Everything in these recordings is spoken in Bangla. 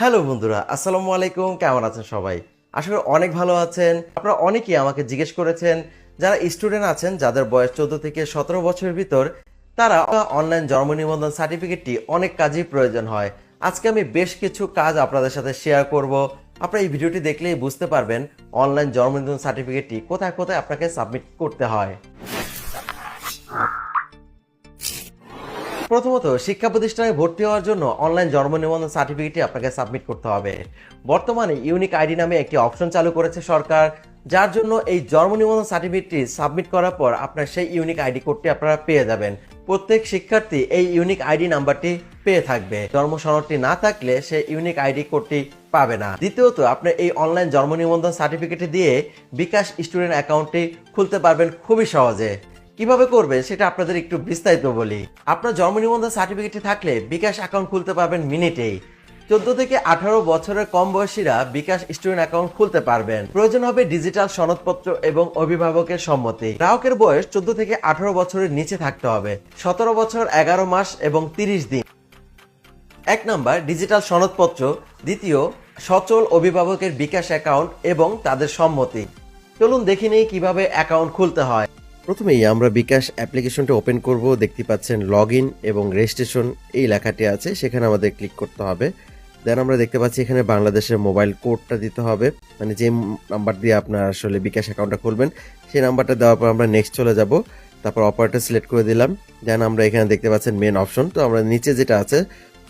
হ্যালো বন্ধুরা, আসসালামু আলাইকুম, কেমন আছেন সবাই? আসলে অনেক ভালো আছেন। আপনারা অনেকেই আমাকে জিজ্ঞেস করেছেন, যারা স্টুডেন্ট আছেন, যাদের বয়স চোদ্দ থেকে সতেরো বছরের ভিতর, তারা অনলাইন জন্ম নিবন্ধন সার্টিফিকেটটি অনেক কাজেই প্রয়োজন হয়। আজকে আমি বেশ কিছু কাজ আপনাদের সাথে শেয়ার করব। আপনারা এই ভিডিওটি দেখলেই বুঝতে পারবেন, অনলাইন জন্ম নিবন্ধন সার্টিফিকেটটি কোথায় কোথায় আপনাকে সাবমিট করতে হয়। প্রথমত, শিক্ষা প্রতিষ্ঠানে ভর্তি হওয়ার জন্য অনলাইন জন্ম নিবন্ধন সার্টিফিকেটটি আপনাকে সাবমিট করতে হবে। বর্তমানে ইউনিক আইডি নামে একটি অপশন চালু করেছে সরকার, যার জন্য এই জন্ম নিবন্ধন সার্টিফিকেটটি সাবমিট করার পর আপনার সেই ইউনিক আইডি কোডটি আপনারা পেয়ে যাবেন। প্রত্যেক শিক্ষার্থী এই ইউনিক আইডি নাম্বারটি পেয়ে থাকবে। জন্ম সনদটি না থাকলে সে ইউনিক আইডি কোডটি পাবে না। দ্বিতীয়ত, আপনি এই অনলাইন জন্ম নিবন্ধন সার্টিফিকেটটি দিয়ে বিকাশ স্টুডেন্ট অ্যাকাউন্টটি খুলতে পারবেন খুবই সহজে। কীভাবে করবে সেটা আপনাদের একটু বিস্তারিত বলি। আপনার জন্ম নিবন্ধন সার্টিফিকেটটি থাকলে বিকাশ অ্যাকাউন্ট খুলতে পারবেন মিনিটেই চোদ্দ থেকে আঠারো বছরের কম বয়সীরা বিকাশ স্টুডেন্ট অ্যাকাউন্ট খুলতে পারবেন। প্রয়োজন হবে ডিজিটাল সনদপত্র এবং অভিভাবকের সম্মতি। গ্রাহকের বয়স চোদ্দ থেকে আঠারো বছরের নিচে থাকতে হবে। সতেরো বছর, এগারো মাস এবং তিরিশ দিন। এক নাম্বার ডিজিটাল সনদপত্র। দ্বিতীয়, সচল অভিভাবকের বিকাশ অ্যাকাউন্ট এবং তাদের সম্মতি। চলুন দেখে নেই কীভাবে অ্যাকাউন্ট খুলতে হয়। প্রথমেই আমরা বিকাশ অ্যাপ্লিকেশনটা ওপেন করব, দেখতে পাচ্ছেন লগ ইন এবং রেজিস্ট্রেশন এই লেখাটি আছে, সেখানে আমাদের ক্লিক করতে হবে। দেন আমরা দেখতে পাচ্ছি এখানে বাংলাদেশের মোবাইল কোডটা দিতে হবে। মানে যে নাম্বার দিয়ে আপনার আসলে বিকাশ অ্যাকাউন্টটা খুলবেন, সেই নাম্বারটা দেওয়ার পর আমরা নেক্সট চলে যাব। তারপর অপারেটর সিলেক্ট করে দিলাম। দেন আমরা এখানে দেখতে পাচ্ছেন মেন অপশন তো আমরা নিচে যেটা আছে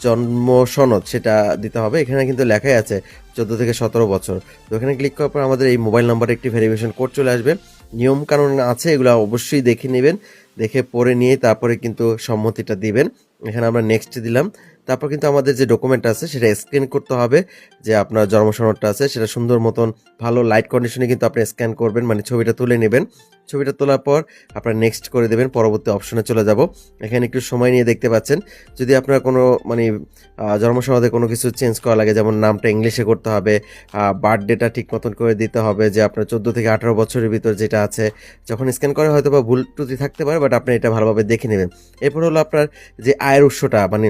জন্ম সনদ সেটা দিতে হবে। এখানে কিন্তু লেখাই আছে চোদ্দ থেকে সতেরো বছর। তো এখানে ক্লিক করার পর আমাদের এই মোবাইল নাম্বারে একটি ভেরিফিকেশন কোড চলে আসবে। নিয়ম কানুন আছে, এগুলো অবশ্যই দেখে নেবেন। দেখে পড়ে নিয়ে তারপরে কিন্তু সম্মতিটা দিবেন। এখানে আমরা নেক্সট দিলাম। তারপর কিন্তু আমাদের যে ডকুমেন্ট আছে, সেটা স্ক্যান করতে হবে, যে আপনার জন্ম সনদটা আছে, সেটা সুন্দর মতন ভালো লাইট কন্ডিশনে কিন্তু আপনি স্ক্যান করবেন মানে ছবিটা তুলে নেবেন। ছবিটা তোলার পর আপনার নেক্সট করে দেবেন, পরবর্তী অপশনে চলে যাব। এখানে একটু সময় নিয়ে দেখতে পাচ্ছেন, যদি আপনার কোনো মানে জন্ম সনদে কোনো কিছু চেঞ্জ করা লাগে, যেমন নামটা ইংলিশে করতে হবে বার্থডেটা ঠিক মতন করে দিতে হবে, যে আপনার চোদ্দ থেকে আঠারো বছরের ভিতর যেটা আছে, যখন স্ক্যান করে হয়তো বা ভুল ত্রুটি থাকতে পারে বাট আপনি এটা ভালোভাবে দেখে নেবেন। এরপর হলো আপনার যে আয়ের উৎসটা মানে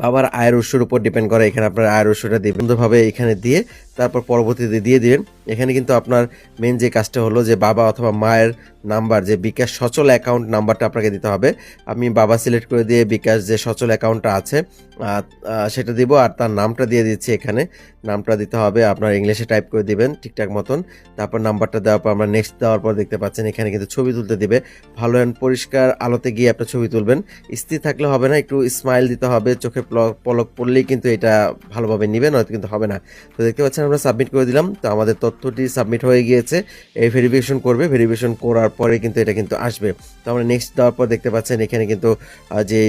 বাবার আয়ের উৎসের উপর ডিপেন্ড করে, এখানে আপনার আয়ের উৎসটা দিবেন। সুন্দরভাবে এখানে দিয়ে তারপর পরবর্তীতে দিয়ে দিবেন। এখানে কিন্তু আপনার মেন যে কাজটা হলো যে বাবা অথবা মায়ের নাম্বার, যে বিকাশ সচল অ্যাকাউন্ট নাম্বারটা আপনাকে দিতে হবে। আমি বাবা সিলেক্ট করে দিয়ে বিকাশ যে সচল অ্যাকাউন্টটা আছে সেটা দিব আর তার নামটা দিয়ে দিচ্ছি এখানে। নামটা দিতে হবে, আপনার ইংলিশে টাইপ করে দিবেন ঠিকঠাক মতন। তারপর নাম্বারটা দেওয়ার পর আমরা নেক্সট দেওয়ার পর দেখতে পাচ্ছেন এখানে কিন্তু ছবি তুলতে দিবে। ভালো অ্যান্ড পরিষ্কার আলোতে গিয়ে আপনার ছবি তুলবেন। স্থির থাকলে হবে না, একটু স্মাইল দিতে হবে, চোখে পলক- পলক পড়লেই কিন্তু এটা ভালোভাবে নিবে নয়তো কিন্তু হবে না। তো দেখতে পাচ্ছেন আমরা সাবমিট করে দিলাম। তো আমাদের তথ্যটি সাবমিট হয়ে গিয়েছে, এই ভেরিফিকেশন করবে ভেরিফিকেশন করার পরে কিন্তু এটা কিন্তু আসবে। তো আমরা নেক্সট দেওয়ার পর দেখতে পাচ্ছেন এখানে কিন্তু যে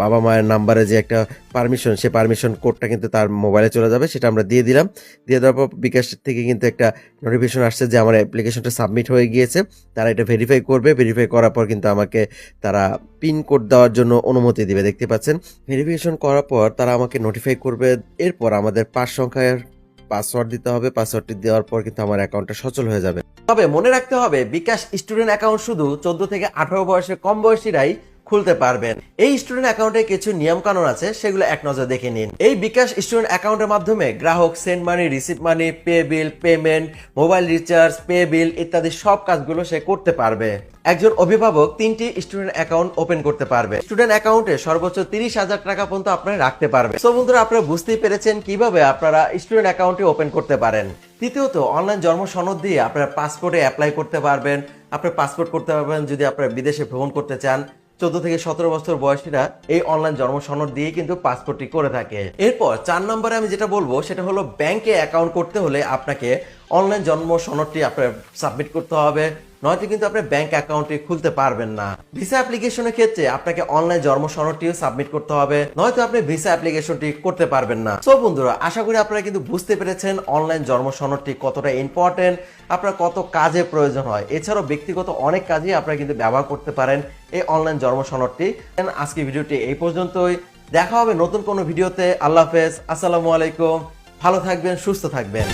বাবা মায়ের নাম্বারে যে একটা পারমিশন সে পারমিশন কোডটা কিন্তু তার মোবাইলে চলে যাবে, সেটা আমরা দিয়ে দিলাম। দিয়ে দেওয়ার পর বিকাশ থেকে কিন্তু একটা নোটিফিকেশন আসছে যে আমার অ্যাপ্লিকেশনটা সাবমিট হয়ে গিয়েছে, তারা এটা ভেরিফাই করবে ভেরিফাই করার পর কিন্তু আমাকে তারা পিন কোড দেওয়ার জন্য অনুমতি দিবে। দেখতে পাচ্ছেন ভেরিফিকেশন করার পর তারা আমাকে নোটিফাই করবে, এরপর আমাদের পাঁচ সংখ্যার পাসওয়ার্ড দিতে হবে পাসওয়ার্ডটি দেওয়ার পর কিন্তু আমার অ্যাকাউন্টটা সচল হয়ে যাবে। তবে মনে রাখতে হবে, বিকাশ স্টুডেন্ট অ্যাকাউন্ট শুধু চোদ্দ থেকে আঠারো বয়সের কম বয়সীরাই খুলতে পারবেন। এই স্টুডেন্ট অ্যাকাউন্টে কিছু নিয়ম কানুন আছে, সেগুলো এক নজর দেখে নিন। এই বিকাশ স্টুডেন্ট অ্যাকাউন্টের মাধ্যমে গ্রাহক send money receive money pay bill payment mobile recharge pay bill ইত্যাদি সব কাজগুলো সে করতে পারবে। একজন অভিভাবক তিনটি স্টুডেন্ট অ্যাকাউন্ট ওপেন করতে পারবে। স্টুডেন্ট অ্যাকাউন্টে সর্বোচ্চ তিরিশ হাজার টাকা পর্যন্ত আপনারা রাখতে পারবে তো বন্ধুরা, আপনারা বুঝতেই পেরেছেন কীভাবে আপনারা স্টুডেন্ট অ্যাকাউন্টে ওপেন করতে পারেন। তৃতীয়ত অনলাইন জন্ম সনদ দিয়ে আপনারা পাসপোর্টে অ্যাপ্লাই করতে পারবেন। আপনার পাসপোর্ট করতে পারবেন যদি আপনারা বিদেশে ভ্রমণ করতে চান। চোদ্দ থেকে সতেরো বছর বয়সীরা এই অনলাইন জন্ম সনদ দিয়ে কিন্তু পাসপোর্টটি করে থাকে। এরপর চার নম্বরে আমি যেটা বলব, সেটা হলো ব্যাংকে অ্যাকাউন্ট করতে হলে আপনাকে অনলাইন জন্ম সনদটি আপনার সাবমিট করতে হবে। নয়তো কিন্তু আপনি ব্যাংক অ্যাকাউন্টটি খুলতে পারবেন না। ভিসা অ্যাপ্লিকেশনের ক্ষেত্রে আপনাকে অনলাইন জন্ম সনদটিও সাবমিট করতে হবে, নয়তো আপনি ভিসা অ্যাপ্লিকেশনটি করতে পারবেন না। সো বন্ধুরা, আশা করি আপনারা কিন্তু বুঝতে পেরেছেন অনলাইন জন্ম সনদটি কতটা ইম্পর্টেন্ট আপনার কত কাজে প্রয়োজন হয়। এছাড়াও ব্যক্তিগত অনেক কাজেই আপনারা কিন্তু ব্যবহার করতে পারেন এই অনলাইন জন্ম সনদটি আজকে ভিডিওটি এই পর্যন্তই। দেখা হবে নতুন কোনো ভিডিওতে। আল্লাহ হাফেজ। আসসালামু আলাইকুম। ভালো থাকবেন, সুস্থ থাকবেন।